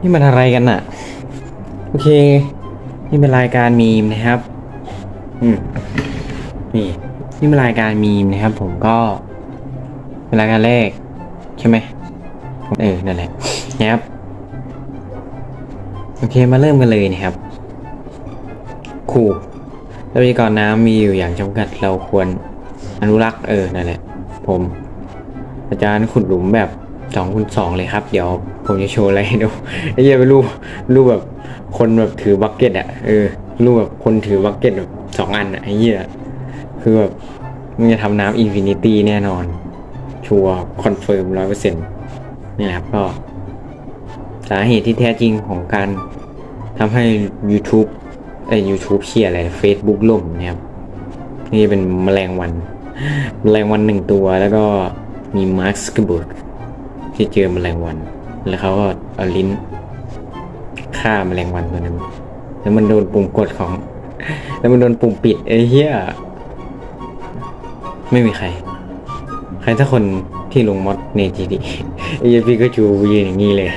นี่มันอะไรกันน่ะ โอเค นี่เป็นรายการมีมนะครับ อืม นี่ นี่เป็นรายการมีมนะครับ ผมก็ เป็นรายการแรก ใช่ไหมเออ นั่นแหละนะครับ โอเค มาเริ่มกันเลยนะครับ ขู่ทรัพยากรน้ำมีอยู่อย่างจำกัดเราควรอนุรักษ์เออ นั่นแหละ ผม อาจารย์ขุดหลุมแบบสองคูณสองเลยครับ เดี๋ยวผมจะโชว์อะไรให้ดูไอ้เหี้ยเป็นรูปรูปแบบคนแบบถือบักเก็ตอะเออรูปแบบคนถือบักเก็ตแบบสองอันอะไอ้เหี้ยคือแบบมึงจะทำน้ำอินฟินิตี้แน่นอน ชัวร์คอนเฟิร์มร้อยเปอร์เซ็นต์นี่แหละครับก็ สาเหตุที่แท้จริงของการทำให้ YouTube เอ้ย YouTube เชียอะไร Facebook ล่มนะครับ นี่เป็นแมลงวัน แมลงวันหนึ่งตัวแล้วก็ มีมาร์คสกเบิร์กที่เจอแมลงวัน แล้วเขาก็เอาลิ้นฆ่าแมลงวันตัวนั้น แล้วมันโดนปุ่มกดของ แล้วมันโดนปุ่มปิดไอ้เหี้ยไม่มีใคร ใครถ้าคนที่ลงมอดในจีดีไอ้เหี้ยพี่ก็จูยืนอย่างนี้เลย